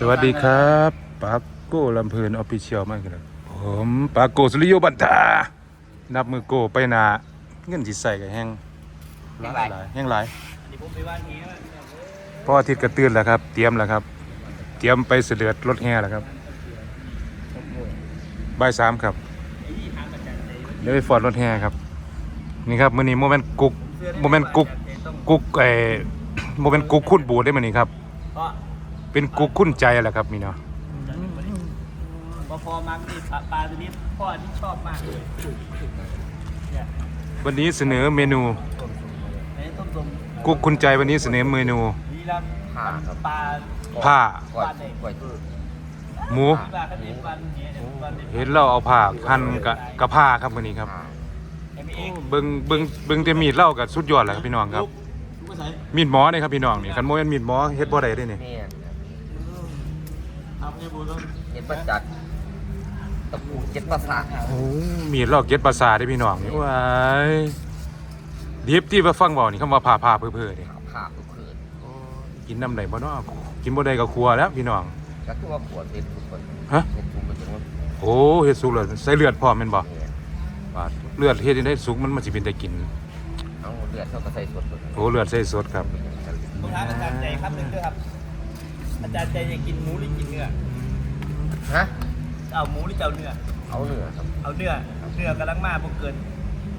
สวัสดีครับปาโก้ลำเพลินออฟฟิเชียลมากครับผมปาโก้สุริโยบันทานับมือโก้ไปหนาเงินสิใส่กับแห้งแห้งหลายแห้งหลายนี่ผมไปว่านี้ว่าพออาทิตย์กระตื้นแล้วครับ เตรียมแล้วครับ เตรียมไปเสด็จรถแห่แล้วครับบ่ายสามครับเดี๋ยวไปฟอร์ดรถแห่ครับ นี่ครับมื้อนี้โมเมนต์กุ๊กโมเมนต์กุ๊กกุ๊กไอ้โมเมนต์กุ๊กคุ้นบูดได้มื้อนี้ครับ เพราะเป็นกุ๊กคุ้นใจแหละครับนี่เนาะพอพอมาที่ปลาปลาตัวนี้พ่อที่ชอบมากเลยเนี่ยวันนี้เสนอเมนูไอ้ต้มส้มกุ๊กคุ้นใจวันนี้เสนอเมนูนี่ละผ้าครับปลาผ้ากล้วยกล้วยหมูปลาขมิ้นปลาเนี่ยเนี่ยปลาเนี่ยเห็นเราเอาผ้าพันกับกับผ้าครับวันนี้ครับผ้าไอ้มีเองเบิ่งเบิ่งเบิ่งแต่มีดเล่ากับสุดยอดแหละครับพี่น้องครับลูกไม่ใส่มีดหมอนี่ครับพี่น้องนี่คันโมเป็นมีดหมอเฮ็ดบ่ได้เด้นี่เนี่ ยทำเนี่ยบุญต้องเห็นประจักษ์ตะปูเจ็ดภาษาโอ้มีดเล่าเก็ดภาษาทเด้พี่น้องนี่ว้ายดิบที่ว่าฟังเว้านี่คำว่าผ้าผ้าเพ้อๆนี่ผ้าทุกคืนกินน้ำได้บ่เนาะกินบ่ได้ก็ครัวแล้วพี่น้อง ก็คือว่าปวดเป็นทุกคนฮะ เป็นทุกคนเป็นว่าโอ้เฮ็ดสุกแล้วใส่เลือดพร้อมแม่นบ่เนี่ยบาดเลือดเฮ็ดจังได๋สุกมันมันสิเป็นได้กิน เอาเลือดเขาก็ใส่สดโอ้เลือดใส่สดครับ ผมถามอาจารย์ใจครับหนึ่งด้วยครับ อาจารย์ใจจะกินหมูหรือกินเนื้อฮะเอาหมูหรือจะเอาเนื้อ เอาเนื้อครับ เอาเนื้อ เนื้อกำลังมาพวกเกิน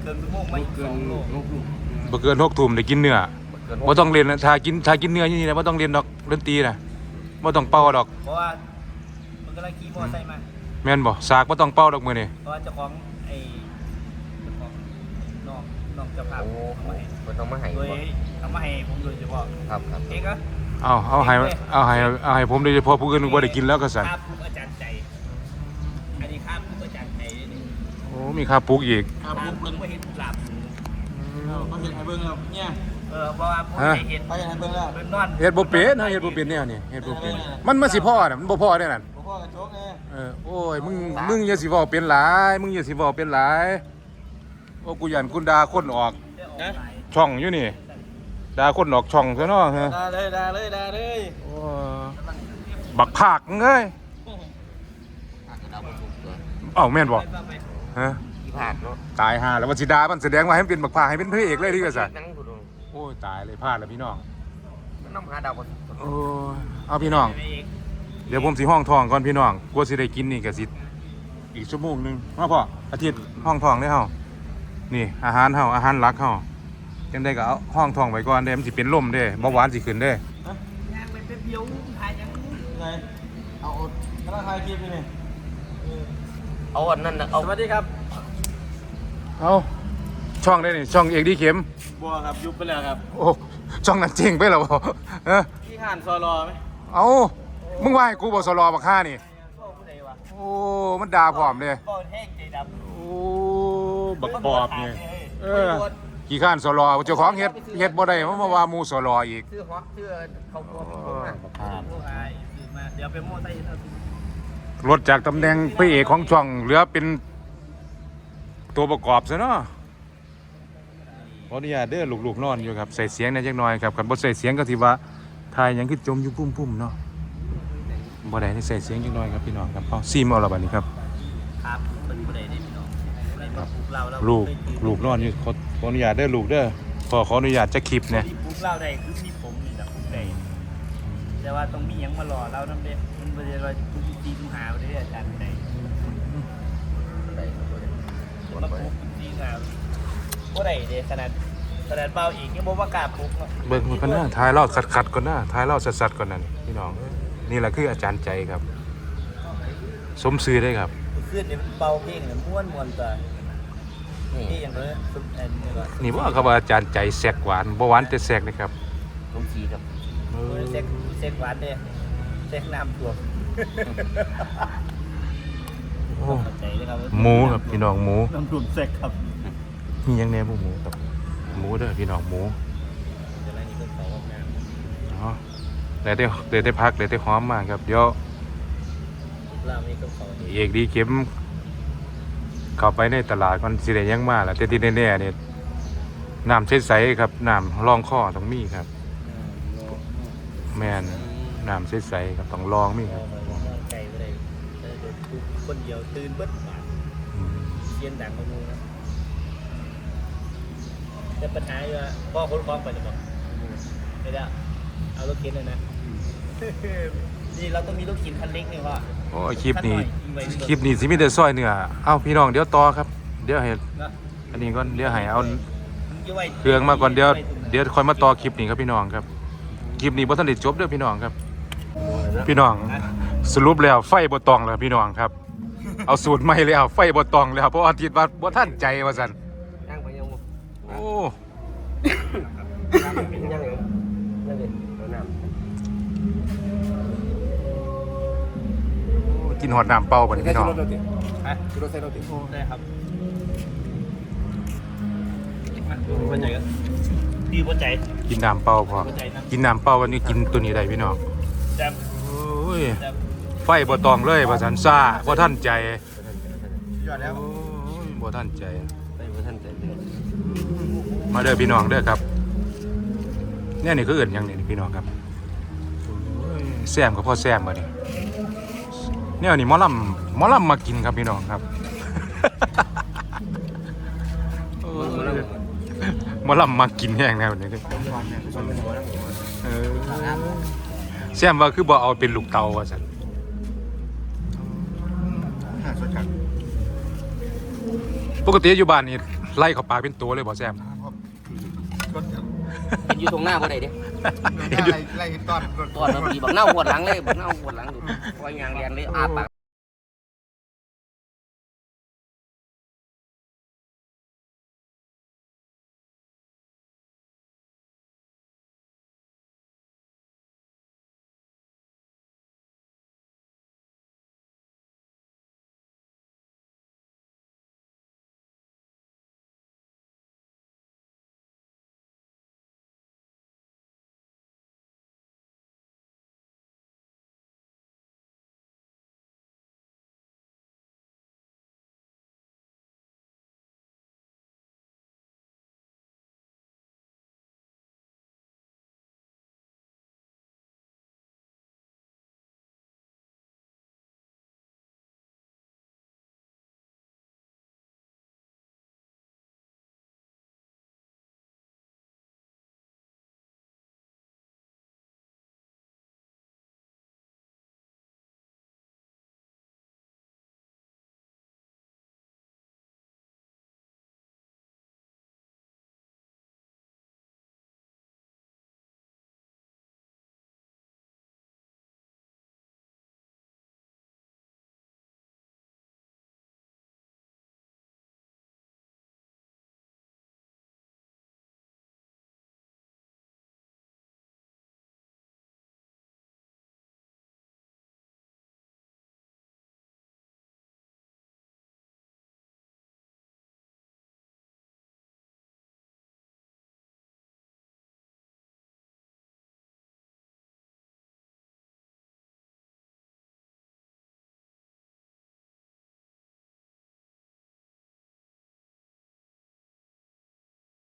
เกินชั่วโมงไม่สองโลบ่เกิน6ทุ่มได้กินเนื้อเกินบ่ต้องเรียนนะถ้ากินถ้ากินเนื้อนี่นะบ่ต้องเรียนดอกดนตรีนะบ่ต้องเป่าดอก เพราะว่ามันกำลังขี่มอเตอร์ไซค์มา แม่นบ่สากบ่ต้องเป่าดอกมื้อนี้เพราะว่าเจ้าของไอ้เจ้าของน้องน้องเจ้าภาพโอ้เอามาให้คนต้องมาให้โดยเอามาให้ผมโดยเฉพาะครับครับ เองก็ เอาเอาให้เอาให้เอาให้ผมโดยเฉพาะผู้อื่นบ่ได้กินแล้วก็สั่นภาพทุกอาจารย์ใจอันนี้ภาพทุกอาจารย์ใจนี่โอ้มีค่าปลูกอีกภาพทุกเบิ่งไม่เห็นหลับเขาเห็นให้เบิ่งแล้วเนี่ยเออเพราะว่าผมฮะไม่เห็นเขาเห็นให้เบิ่งแล้วเป็นนอนเฮ็ดบ่เป็นนะเฮ็ดบ่เป็นแนวนี่เฮ็ดบ่เป็นมันมันสิพอน่ะมันบ่พอเด้นั่นผมพ่อกันโชคไงเออโอ้ยมึงมึงอย่าสิเว้าเป็นหลายมึงอย่าสิเว้าเป็นหลายโอ้กูยันคุณด่าคนออกนะช่องอยู่นี่ ด่าคนออกช่องซะเนาะฮะด่าเลยด่าเลยด่าเลยโอ้บักภาคมึงเอ้ยผ้ากระดาษถูกตัวเอ้าแม่นบ่ไปไปฮะที่ผ้าเนาะตายห่าแล้วว่าสิด่ามันแสดงว่าให้มันเป็นบักภาคให้เป็นพระเอกเลยที่ว่าซั่นนั่งดูดูโอ้ยตายเลยพลาดแล้วพี่น้องมันน้ำหาดาวบนโอ้ยเอาพี่น้องไปเอง เดี๋ยวผมสิห้องทองก่อนพี่น้องกลัวสิได้กินนี่ก็สิอีกชั่วโมงหนึงมาพ่ออาทิตย์ห้องทองได้เฮานี่อาหารเฮาอาหารหลักเฮา จังได้ก็เอาห้องทองไว้ก่อนเด้มันสิเป็นลมเด้เบาหวานสิขึ้นเด้ย่างไปเป็นเดียวถ่ายยังไงเอากำลังถ่ายคลิปอยู่นี่เอาอันนั้นนะเอาสวัสดีครับเอาช่องได้นี่ช่องเอกดีเข็มบัวครับยุบไปแล้วครับโอ้ช่องนั้นเจ๊งไปแล้วบ่เออที่ห่านซอรอไหมเอามึงว่าให้กูบ่สรอบักค่านี่โอ้ผู้ใดวะโอ้มันด่าพร้อมเด้บ่แห้งใจดำโอ้บักปอบนี่เออ กี่ข้านสรอเจ้าของเฮ็ดเฮ็ดบ่ได้มันมาว่าหมู่สรออีกชื่อฮอกชื่อเขาตัวเป็นคนนะผู้ชายคือมาเดี๋ยวไปโม่ใส่เอาสิลดจากตำแหน่งพระเอกของช่องเหลือเป็นตัวประกอบซะเนาะขออนุญาตเด้อลูกๆนอนอยู่ครับใส่เสียงหน่อยจักหน่อยครับคันบ่ใส่เสียงก็สิว่าทายหยังคือจมอยู่ปุ้มๆเนาะบ่ได้ให้ใส่เสียงจักหน่อยครับพี่น้องครับเอาซีมเอาละบัดนี้ครับครับเป็นผู้ใดได้พี่น้องผู้ใด มาปลุกเราแล้วลูกลูกนอนอยู่ขอขออนุญาตเด้อลูกเด้อขอขออนุญาตจะคลิปเนี่ยที่ปลุกเราได้คือมีผมนี่แหละปลุกได้แต่ว่าต้องมีหยังมารอเรานำเด้มันบ่ได้ว่าทุกทีทุกหาบ่ได้อาจารย์ผู้ใดได้ครับตัวนี้ตัวมาไปปลุกจริงๆอะผู้ใดเด้ขนาดขนาดเบาอีกยังบ่ว่ากล้าปลุกเนาะเบิ่งมันกันนะท้ายเล่าขัดขัดๆก่อนนะท้ายเล่าสัดๆก่อนนั่นพี่น้องนี่แหละคืออาจารย์ใจครับ สมซื้อได้ครับ ขึ้นเนี่ยมันเบาเพลงเนี่ยม่วนม่วนตัว นี่นี่อย่างเงี้ยสุดอันนี้ก็นี่ว่าเขาว่าอาจารย์ใจแสกหวานบ่หวานแต่แสกนะครับลูกชีครับเออเซ็กเซ็กหวานเด้เซ็กน้ำตัวโอ้เข้าใจเลยครับหมูครับพี่น้องหมูน้ำรวมเซ็กครับมีหยังแหน่บ่หมูครับหมูเด้อพี่น้องหมูเดี๋ยวนี้เพิ่นเขาออกงานเนาะแต่ได้แต่ได้พักแต่ได้หอมมากครับเดี๋ยวลาวมีกับเขานี่เอกดีเข็ม เข้าไปในตลาดมันสิได้หยังมาล่ะแต่ที่แน่ๆเนี่ยน้ำใสๆครับน้ำรองคอต้องมีครับ แม่นน้ำใสๆครับต้องลองมีครับใจไปเลยเออเดี๋ยวทุกคนเดียวตื่นเบิดบาดอืมเชียนดังมามูนะแต่ปัญหาอยู่ว่าพ่อคนคล้องไปจะบอกไม่ได้เอารถเข็นเลยนะ นี่เราต้องมีรถเข็นคันเล็กนี่พ่อโอ้ยคลิปนี้ คลิปนี้สิมีแต่ซอยเนื้อเอ้าพี่น้องเดี๋ยวต่อครับ เดี๋ยวให้เนอันนี้ก่อนเดี๋ยวให้เอาเครื่องมาก่อนเดี๋ยวเดี๋ยวคอยมาต่อคลิปนี้ครับพี่น้องครับคลิปนี้บ่ทันได้จบเด้อพี่น้องครับ พี่น้องสรุปแล้วไฟบ่ตองแล้วพี่น้องครับ เอาสูตรใหม่แล้วไฟบ่ตองแล้วเพราะอาทิตย์ว่าบ่ทันใจว่าซั่นโอ้ กินหอดน้ำเปล่าบัดนี้พี่น้อง ฮะคือรถไซโรติได้ครับมาดูหัวใจกันดีหัวใจ กินน้ำเปล่าพอหัวใจนะกินน้ำเปล่ากันนี่กินตัวนี้ได้พี่น้องแซ่บโอ้ยแซ่บไฟบ่ตองเลยว่าซั่นซ่าบ่ทันใจยอดแล้วโอ้ยบ่ทันใจ ไปบ่ทันใจเด้อมาเด้อพี่น้องเด้อครับเนี่ยนี่คือเอื่นหยังนี่พี่น้องครับโอ้ยแซมกับพ่อแซมมาเนี่ย เนี่ยนี่หมอลำหมอลำมากินครับพี่น้องครับ หมอลำมากินแห้งแนวนี้เออแซมว่าคือบ่เอาเป็นลูกเตาว่าสันปกติอยู่บ้านนี่ไล่เขาปลาเป็นตัวเลยบ่แซม เห็นอยู่ตรงหน้าบ่ได้เด้เห็นอยู่ไล่ไล่ตอน ตอนเราดีบักเน่าปวดหลังเลยบักเน่าปวดหลังดูคอยยางเรียนเลยอาปาก